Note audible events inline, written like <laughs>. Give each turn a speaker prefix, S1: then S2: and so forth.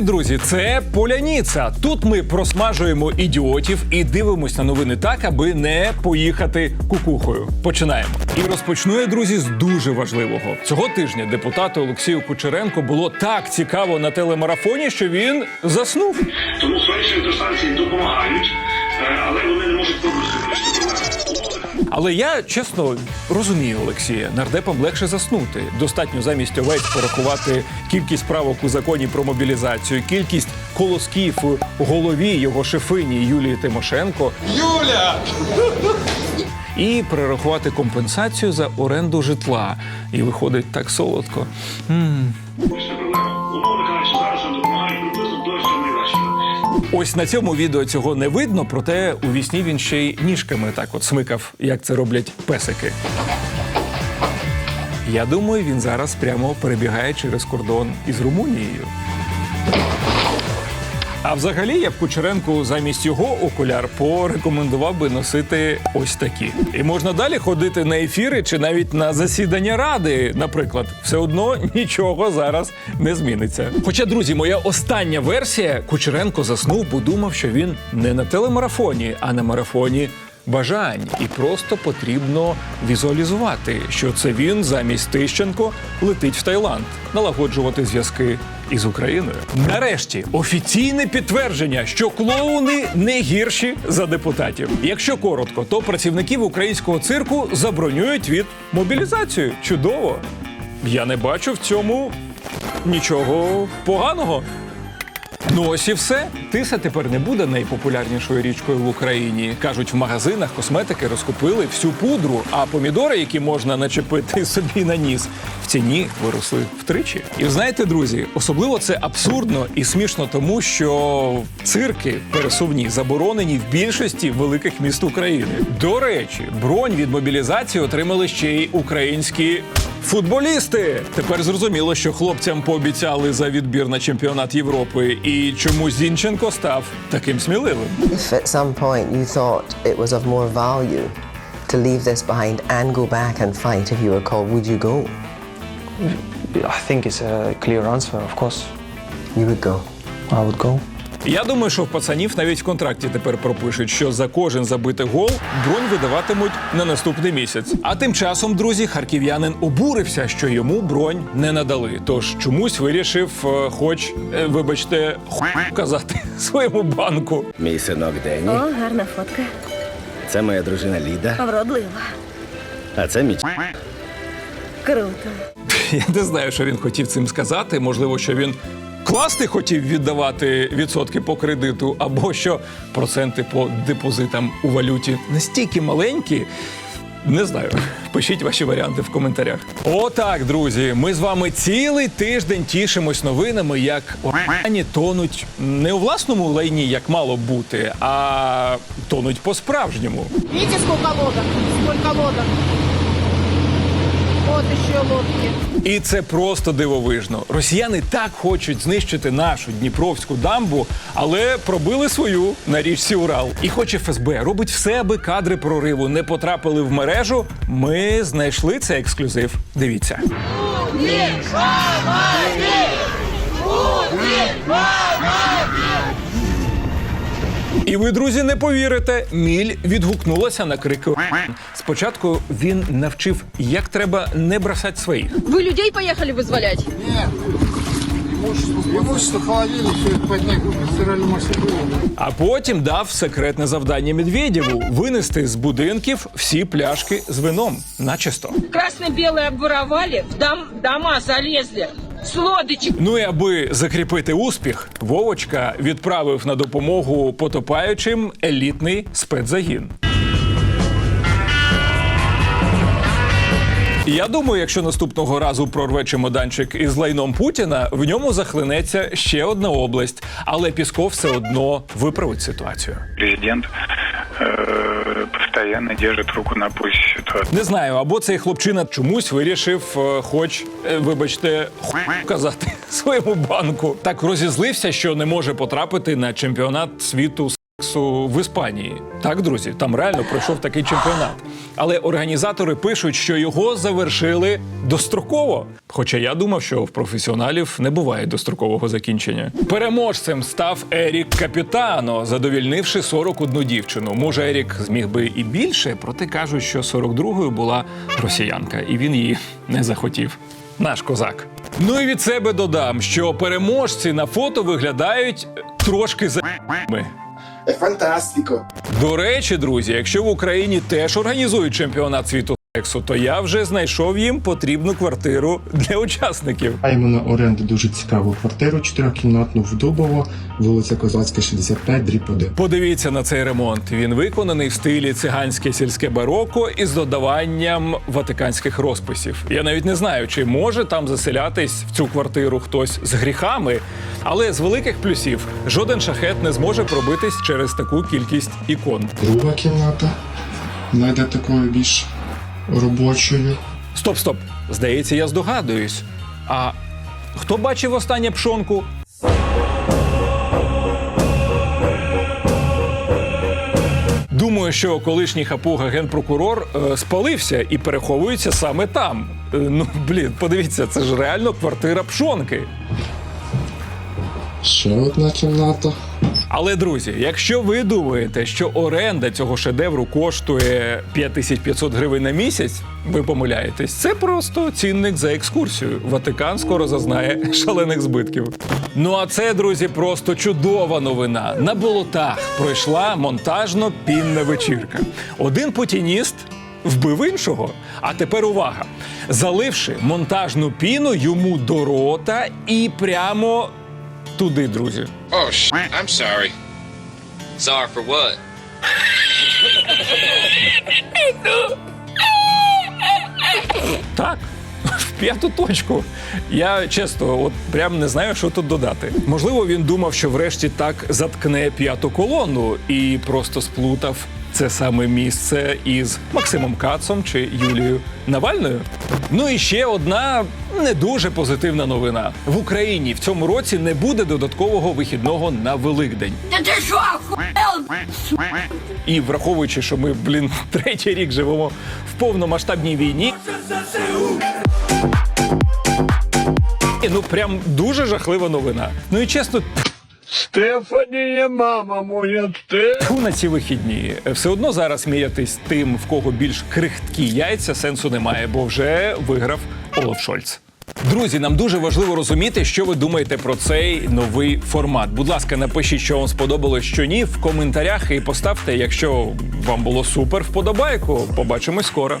S1: Привіт, друзі! Це Поляніца. Тут ми просмажуємо ідіотів і дивимось на новини так, аби не поїхати кукухою. Починаємо. І розпочну я, друзі, з дуже важливого. Цього тижня депутату Олексію Кучеренко було так цікаво на телемарафоні, що він заснув.
S2: Тому сонячні електростанції допомагають, е, але вони не можуть повністю
S1: Але я чесно розумію Олексія, нардепам легше заснути. Достатньо замість овець порахувати кількість правок у законі про мобілізацію, кількість колосків у голові його шефині Юлії Тимошенко. Юля! І перерахувати компенсацію за оренду житла. І виходить так солодко.
S2: вирішити проблему.
S1: Ось на цьому відео цього не видно, проте у вісні він ще й ніжками так от смикав, як це роблять песики. Я думаю, він зараз прямо перебігає через кордон із Румунією. А взагалі я б Кучеренку замість його окуляр порекомендував би носити ось такі. І можна далі ходити на ефіри чи навіть на засідання ради, наприклад. Все одно нічого зараз не зміниться. Хоча, друзі, моя остання версія Кучеренко заснув, бо думав, що він не на телемарафоні, а на марафоні. Бажань і просто потрібно візуалізувати, що це він замість Тищенко летить в Таїланд налагоджувати зв'язки із Україною. Нарешті офіційне підтвердження, що клоуни не гірші за депутатів. Якщо коротко, то працівників українського цирку забронюють від мобілізацію. Чудово! Я не бачу в цьому нічого поганого. Ну ось і все. Тиса тепер не буде найпопулярнішою річкою в Україні. Кажуть, в магазинах косметики розкупили всю пудру, а помідори, які можна начепити собі на ніс, в ціні виросли втричі. І знаєте, друзі, особливо це абсурдно і смішно, тому що цирки пересувні заборонені в більшості великих міст України. До речі, бронь від мобілізації отримали ще й українські. Футболісти тепер зрозуміло, що хлопцям пообіцяли за відбір на чемпіонат Європи, і чому Зінченко став таким сміливим.
S3: If at some point you thought it was of more value to leave this behind and go back and fight if you were called, would you go?
S4: I think it's a clear answer, of course.
S3: You would go.
S4: I would go.
S1: Я думаю, що в пацанів навіть в контракті тепер пропишуть, що за кожен забитий гол бронь видаватимуть на наступний місяць. А тим часом, друзі, харків'янин обурився, що йому бронь не надали. Тож чомусь вирішив, е, хоч, е, вибачте, хуй казати <laughs> своєму банку.
S5: Мій синок Дені,
S6: О, гарна фотка.
S5: це моя дружина Ліда,
S6: Вродлива.
S5: а це мій
S6: Круто. <laughs>
S1: Я не знаю, що він хотів цим сказати. Можливо, що він класти хотів віддавати відсотки по кредиту, або що проценти по депозитам у валюті настільки маленькі. Не знаю. Пишіть ваші варіанти в коментарях. Отак, друзі. Ми з вами цілий тиждень тішимось новинами, як органі тонуть не у власному лайні, як мало бути, а тонуть по-справжньому.
S7: Видите, сколько лодок? Сколько лодок? Вот еще лодки.
S1: І це просто дивовижно. Росіяни так хочуть знищити нашу Дніпровську дамбу, але пробили свою на річці Урал. І хоч ФСБ робить все, аби кадри прориву не потрапили в мережу. Ми знайшли цей ексклюзив. Дивіться. І ви, друзі, не повірите. Міль відгукнулася на крики. Спочатку він навчив, як треба не бросати своїх.
S7: Вы людей поехали вызволять?
S8: Имущество холодильник, все это поднять, стиральную машину.
S1: А потім дав секретне завдання Медведєву винести з будинків всі пляшки з вином начисто.
S9: красно-белые обворовали, в дом, дома залезли с.
S1: Ну і аби закріпити успіх, Вовочка відправив на допомогу потопаючим елітний спецзагін. Я думаю, якщо наступного разу прорве чемоданчик із лайном Путіна, в ньому захлинеться ще одна область, але Пісков все одно виправить ситуацію.
S10: президент постоянно держит руку на пульсі ситуації.
S1: Не знаю, або цей хлопчина чомусь вирішив, е, хоч, е, вибачте, хуй казати <laughs> своєму банку. Так розізлився, що не може потрапити на чемпіонат світу в Іспанії. Так, друзі, там реально пройшов такий чемпіонат. Але організатори пишуть, що його завершили достроково. Хоча я думав, що в професіоналів не буває дострокового закінчення. Переможцем став Ерік Капітано, задовільнивши 41 дівчину. Може, Ерік зміг би і більше, проте кажуть, що 42-ю була росіянка, і він її не захотів. Наш козак. Ну і від себе додам, що переможці на фото виглядають трошки
S8: Фантастико.
S1: До речі, друзі, якщо в Україні теж організують чемпіонат світу сексу, то я вже знайшов їм потрібну квартиру для учасників.
S8: Маємо на оренду дуже цікаву квартиру чотирьохкімнатну в Дубово, вулиця Козацька, 65, дріб 1.
S1: Подивіться на цей ремонт. Він виконаний в стилі циганське сільське бароко із додаванням ватиканських розписів. Я навіть не знаю, чи може там заселятись в цю квартиру хтось з гріхами, але з великих плюсів жоден шахет не зможе пробитись через таку кількість ікон.
S8: Друга кімната. Вона йде такою більш робочою.
S1: Стоп, стоп. Здається, я здогадуюсь. А хто бачив останнє пшонку? Думаю, що колишній хапуга генпрокурор е, спалився і переховується саме там. Е, ну, блін, подивіться, це ж реально квартира пшонки.
S8: Ще одна кімната.
S1: Але друзі, якщо ви думаєте, що оренда цього шедевру коштує 5500 гривень на місяць, ви помиляєтесь. Це просто цінник за екскурсію. Ватикан скоро зазнає шалених збитків. Ну а це, друзі, просто чудова новина. На болотах пройшла монтажно-пінна вечірка. Один путініст вбив іншого. А тепер увага! Заливши монтажну піну йому до рота і прямо туди, друзі.
S11: Oh, sh- I'm sorry. Sorry for what?
S1: Так, в п'яту точку. Я чесно, от прям не знаю, що тут додати. Можливо, він думав, що врешті так заткне п'яту колону і просто сплутав це саме місце із Максимом Кацом чи Юлією Навальною. Ну і ще одна не дуже позитивна новина: в Україні в цьому році не буде додаткового вихідного на Великдень.
S7: Ты что.
S1: І враховуючи, що ми, блін, <laughs> третій рік живемо в повномасштабній війні. І, Ну, прям дуже жахлива новина. Ну і чесно. Стефанія, мама моя, те. Фу на ці вихідні. Все одно зараз мірятись тим, в кого більш крихткі яйця, сенсу немає, бо вже виграв Олаф Шольц. Друзі, нам дуже важливо розуміти, що ви думаєте про цей новий формат. Будь ласка, напишіть, що вам сподобалось, що ні, в коментарях і поставте, якщо вам було супер, вподобайку. Побачимось скоро.